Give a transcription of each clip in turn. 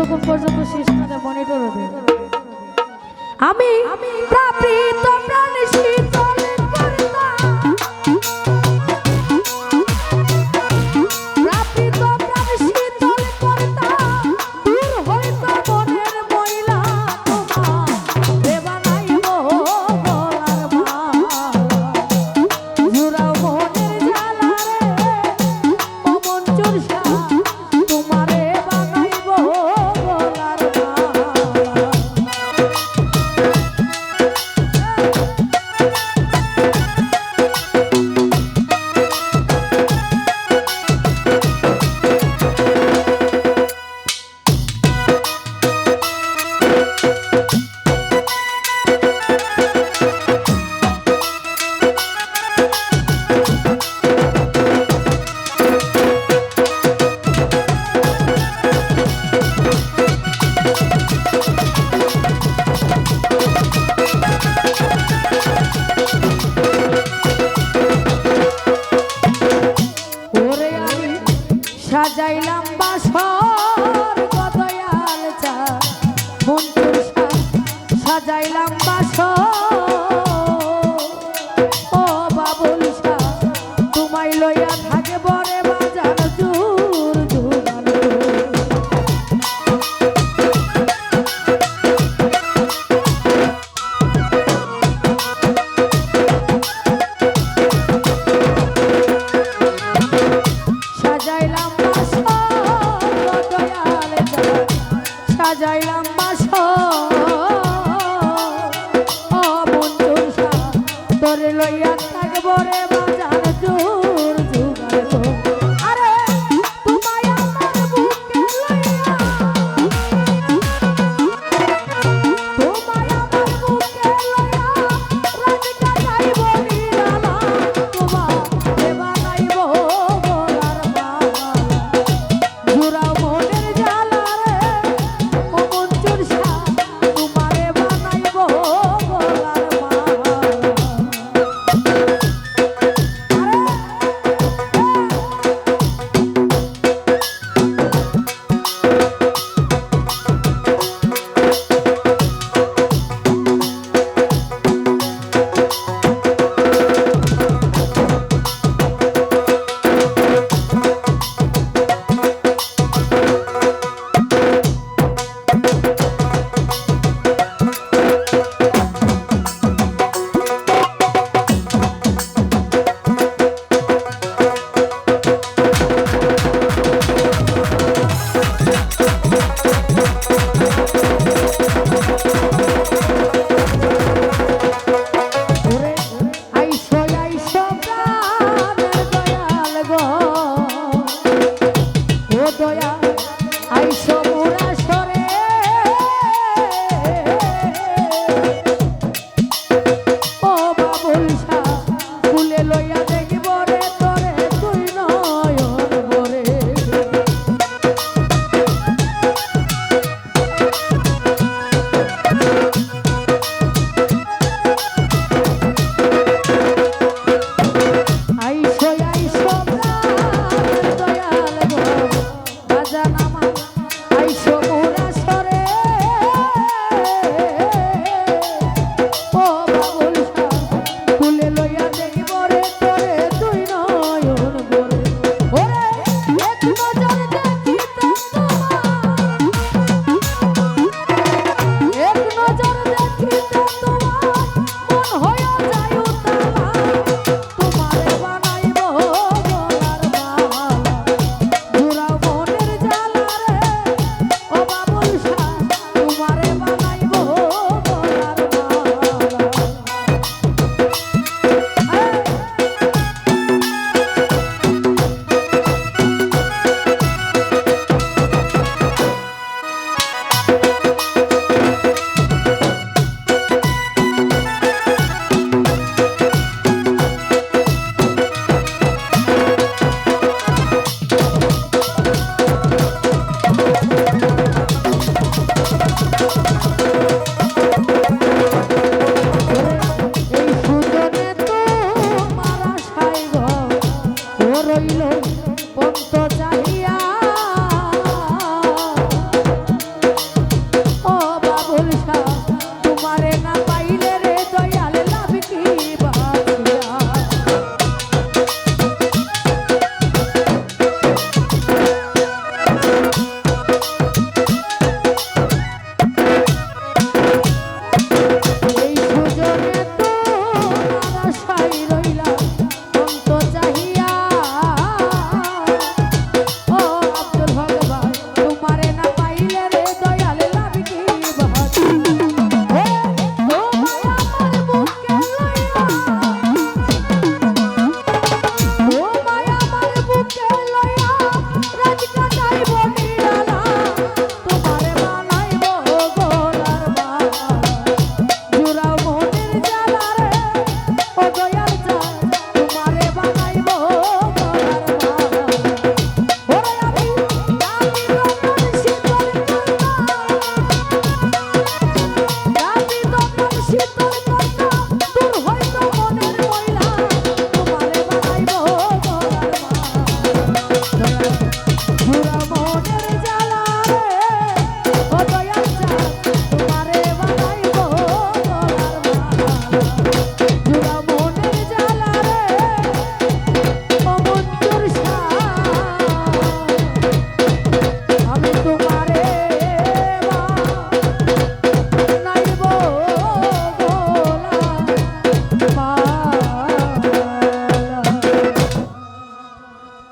ততক্ষণ পর্যন্ত সিস্টেমে মনিটর আমি প্রাপ্তি সাজাইলাম Hallelujah. I saw.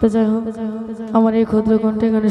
যাই হোক আমার এই ক্ষুদ্র কণ্ঠে গানে